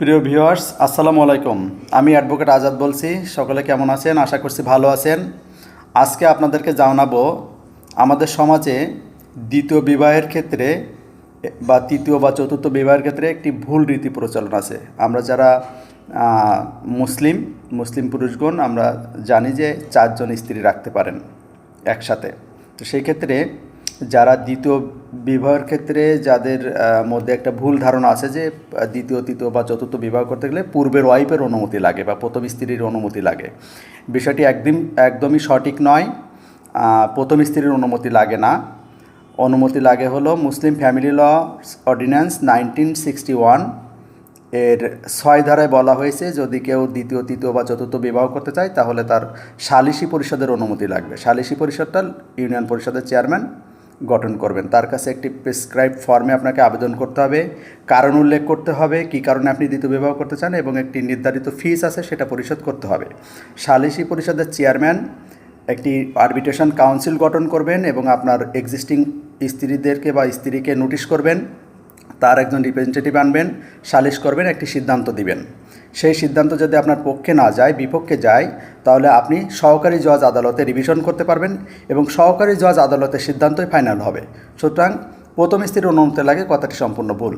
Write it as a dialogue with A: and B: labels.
A: প্রিয় ভিউয়ার্স, আসসালামু আলাইকুম। আমি অ্যাডভোকেট আজাদ বলছি। সকলে কেমন আছেন? আশা করছি ভালো আছেন। আজকে আপনাদেরকে জানাব, আমাদের সমাজে দ্বিতীয় বিবাহের ক্ষেত্রে বা তৃতীয় বা চতুর্থ বিবাহের ক্ষেত্রে একটি ভুল রীতি প্রচলন আছে। আমরা যারা মুসলিম মুসলিম পুরুষগণ, আমরা জানি যে চারজন স্ত্রী রাখতে পারেন একসাথে। তো সেই ক্ষেত্রে যারা দ্বিতীয় বিবাহের ক্ষেত্রে যাদের মধ্যে একটা ভুল ধারণা আছে যে দ্বিতীয়, তৃতীয় বা চতুর্থ বিবাহ করতে গেলে পূর্বের ওয়াইফের অনুমতি লাগে বা প্রথম স্ত্রীর অনুমতি লাগে। বিষয়টি একদিন, একদমই সঠিক নয়। প্রথম স্ত্রীর অনুমতি লাগে না। অনুমতি লাগে হলো Muslim family law ordinance nineteen sixty ওয়ানের ছয় ধারায় বলা হয়েছে, যদি কেউ দ্বিতীয়, তৃতীয় বা চতুর্থ বিবাহ করতে চায়, তাহলে তার সালিসি পরিষদের অনুমতি লাগবে। সালিসি পরিষদটা ইউনিয়ন পরিষদের চেয়ারম্যান গঠন করবেন। তার কাছে একটি প্রেসক্রাইব ফর্মে আপনাকে আবেদন করতে হবে। কারণ উল্লেখ করতে হবে কি কারণে আপনি দ্বিতীয় বিবাহ করতে চান এবং একটি নির্ধারিত ফিস আছে সেটা পরিশোধ করতে হবে। সালিসি পরিষদের চেয়ারম্যান একটি আরবিট্রেশন কাউন্সিল গঠন করবেন এবং আপনার এক্সিস্টিং স্ত্রীদেরকে বা স্ত্রীকে নোটিশ করবেন। তার একজন রিপ্রেজেন্টেটিভ আনবেন, সালিশ করবেন, একটি সিদ্ধান্ত দিবেন। সেই সিদ্ধান্ত যদি আপনার পক্ষে না যায়, বিপক্ষে যায়, তাহলে আপনি সহকারী জজ আদালতে রিভিশন করতে পারবেন এবং সহকারী জজ আদালতের সিদ্ধান্তই ফাইনাল হবে। সুতরাং প্রথম স্ত্রীর অনুমতি লাগে কথাটি সম্পূর্ণ ভুল।